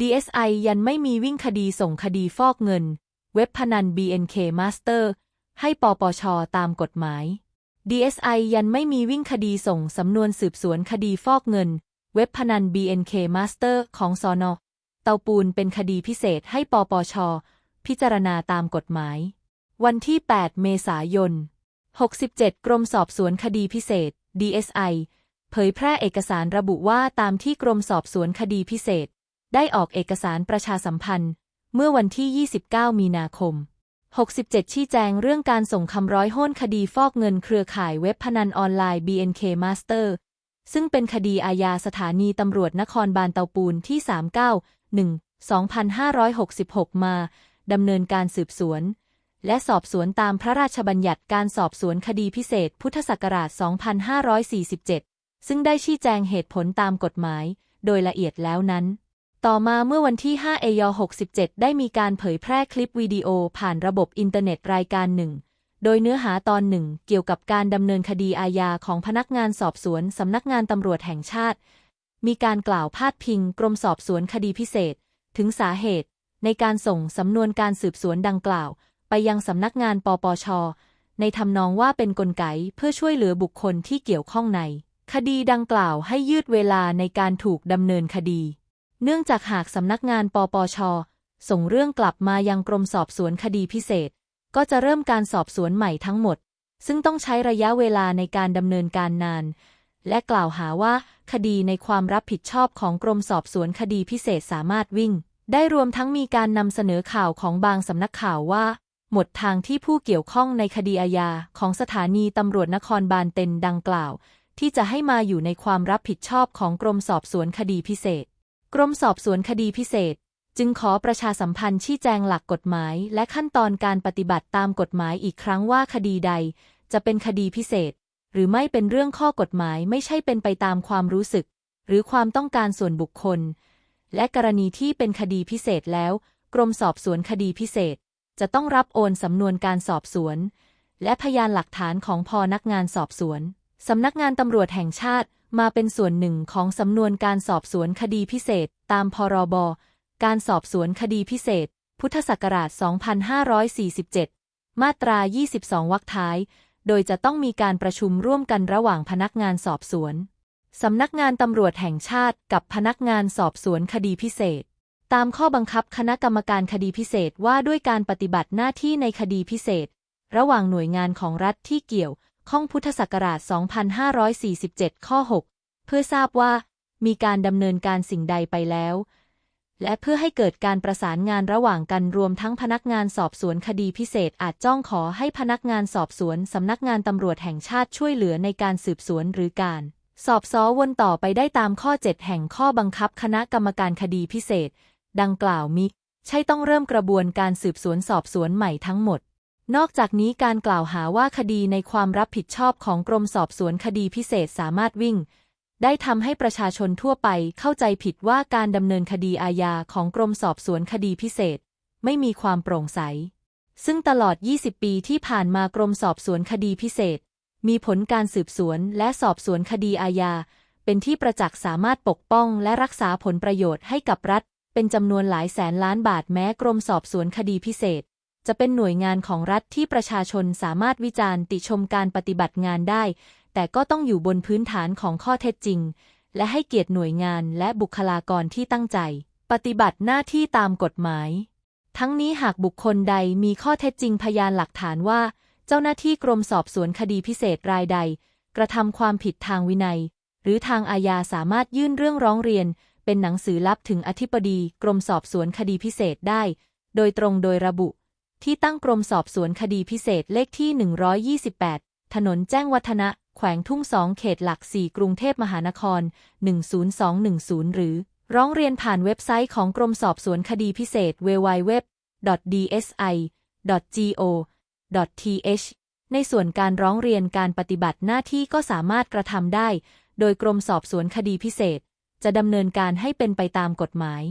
DSI ยันไม่มีวิ่งคดีส่งคดีฟอกเงิน เว็บพนัน BNK Master ให้ปปชตามกฎหมาย DSI ยันไม่มีวิ่งคดีส่งสำนวนสืบสวนคดีฟอกเงิน เว็บพนัน BNK Master ของสอนอเตาปูนเป็นคดีพิเศษให้ปปช พิจารณาตามกฎหมาย วันที่ 8 เมษายน 67 กรมสอบสวนคดีพิเศษ DSI เผยแพร่เอกสารระบุว่าตามที่กรมสอบสวนคดีพิเศษ ได้ออกเอกสารประชาสัมพันธ์ เมื่อวันที่ 29 มีนาคม 67 ชี้แจงเรื่องการส่งคำร้อยโห้นคดีฟอกเงินเครือข่ายเว็บพนันออนไลน์ BNK Master ซึ่งเป็นคดีอาญาสถานีตำรวจนครบาลเตาปูนที่ 391 2566 มาดำเนินการสืบสวน และสอบสวนตามพระราชบัญญัติการสอบสวนคดีพิเศษพุทธศักราช 2547 ซึ่งได้ชี้แจงเหตุผลตามกฎหมาย โดยละเอียดแล้วนั้น ต่อมาเมื่อวันที่ 5 เอย67 ได้มีการเผยแพร่คลิปวิดีโอผ่านระบบอินเทอร์เน็ตรายการหนึ่ง โดยเนื้อหาตอนหนึ่งเกี่ยวกับการดำเนินคดีอาญาของพนักงานสอบสวนสำนักงานตำรวจแห่งชาติ มีการกล่าวพาดพิงกรมสอบสวนคดีพิเศษ ถึงสาเหตุ ในการส่งสำนวนการสืบสวนดังกล่าว ไปยังสำนักงานปปช ในทำนองว่าเป็นนกลไกเพื่อช่วยเหลือบุคคลที่เกี่ยวข้องใน คดีดังกล่าวให้ยืดเวลาในการถูกดำเนินคดี เนื่องจากหากสำนักงานปปช ส่งเรื่องกลับมายังกรมสอบสวนคดีพิเศษ ก็จะเริ่มการสอบสวนใหม่ทั้งหมด ซึ่งต้องใช้ระยะเวลาในการดำเนินการนาน และกล่าวหาว่า คดีในความรับผิดชอบของกรมสอบสวนคดีพิเศษสามารถวิ่ง ได้รวมทั้งมีการนำเสนอข่าวของบางสำนักข่าวว่า หมดทางที่ผู้เกี่ยวข้องในคดีอาญาของสถานีตำรวจนครบาลเต็นดังกล่าว ที่จะให้มาอยู่ในความรับผิดชอบของกรมสอบสวนคดีพิเศษ กรมสอบสวนคดีพิเศษ จึงขอประชาสัมพันธ์ชี้แจงหลักกฎหมาย และขั้นตอนการปฏิบัติตามกฎหมายอีกครั้งว่าคดีใด จะเป็นคดีพิเศษ หรือไม่เป็นเรื่องข้อกฎหมายไม่ใช่เป็นไปตามความรู้สึก หรือความต้องการส่วนบุคคล และกรณีที่เป็นคดีพิเศษแล้ว กรมสอบสวนคดีพิเศษ จะต้องรับโอนสำนวนการสอบสวน และพยานหลักฐานของพอนักงานสอบสวนสำนักงานตำรวจแห่งชาติ มาเป็นส่วนหนึ่งของสำนวนการสอบสวนคดีพิเศษ ตามพรบ การสอบสวนคดีพิเศษ พุทธศักราช 2547 มาตรา 22 วรรคท้าย โดยจะต้องมีการประชุมร่วมกันระหว่างพนักงานสอบสวน สำนักงานตำรวจแห่งชาติกับพนักงานสอบสวนคดีพิเศษ ตามข้อบังคับคณะกรรมการคดีพิเศษว่าด้วยการปฏิบัติหน้าที่ในคดีพิเศษ ระหว่างหน่วยงานของรัฐที่เกี่ยว ข้องพุทธศักราช 2547 ข้อ 6 เพื่อทราบว่ามีการดำเนินการสิ่งใดไปแล้ว และเพื่อให้เกิดการประสานงานระหว่างกันรวมทั้งพนักงานสอบสวนคดีพิเศษอาจจ้องขอให้พนักงานสอบสวนสำนักงานตำรวจแห่งชาติช่วยเหลือในการสืบสวนหรือการ สอบซ้อวนต่อไปได้ตามข้อ 7 แห่งข้อบังคับคณะกรรมการคดีพิเศษ ดังกล่าวมิใช่ต้องเริ่มกระบวนการสืบสวนสอบสวนใหม่ทั้งหมด นอกจากนี้การกล่าวหาว่าคดีในความรับผิดชอบของกรมสอบสวนคดีพิเศษสามารถวิ่ง ได้ทำให้ประชาชนทั่วไปเข้าใจผิดว่าการดำเนินคดีอาญาของกรมสอบสวนคดีพิเศษ ไม่มีความโปร่งใส ซึ่งตลอด 20 ปีที่ผ่านมากรมสอบสวนคดีพิเศษ มีผลการสืบสวนและสอบสวนคดีอาญาเป็นที่ประจักษ์สามารถปกป้องและรักษาผลประโยชน์ให้กับรัฐ เป็นจำนวนหลายแสนล้านบาทแม้กรมสอบสวนคดีพิเศษ จะเป็นหน่วยงานของรัฐที่ประชาชนสามารถวิจารณ์ติชมการปฏิบัติงานได้ แต่ก็ต้องอยู่บนพื้นฐานของข้อเท็จจริง และให้เกียรติหน่วยงานและบุคลากรที่ตั้งใจ ปฏิบัติหน้าที่ตามกฎหมาย ทั้งนี้หากบุคคลใดมีข้อเท็จจริงพยานหลักฐานว่า เจ้าหน้าที่กรมสอบสวนคดีพิเศษรายใด กระทำความผิดทางวินัย หรือทางอาญาสามารถยื่นเรื่องร้องเรียน เป็นหนังสือลับถึงอธิบดีกรมสอบสวนคดีพิเศษได้ โดยตรงโดยระบุ ที่ตั้งกรมสอบสวนคดีพิเศษเลขที่ 128 ถนนแจ้งวัฒนะ แขวงทุ่งสองเขตหลักสี่กรุงเทพมหานคร 10210 หรือ ร้องเรียนผ่านเว็บไซต์ของกรมสอบสวนคดีพิเศษ www.dsi.go.th ในส่วนการร้องเรียนการปฏิบัติหน้าที่ก็สามารถกระทำได้ โดยกรมสอบสวนคดีพิเศษ จะดำเนินการให้เป็นไปตามกฎหมาย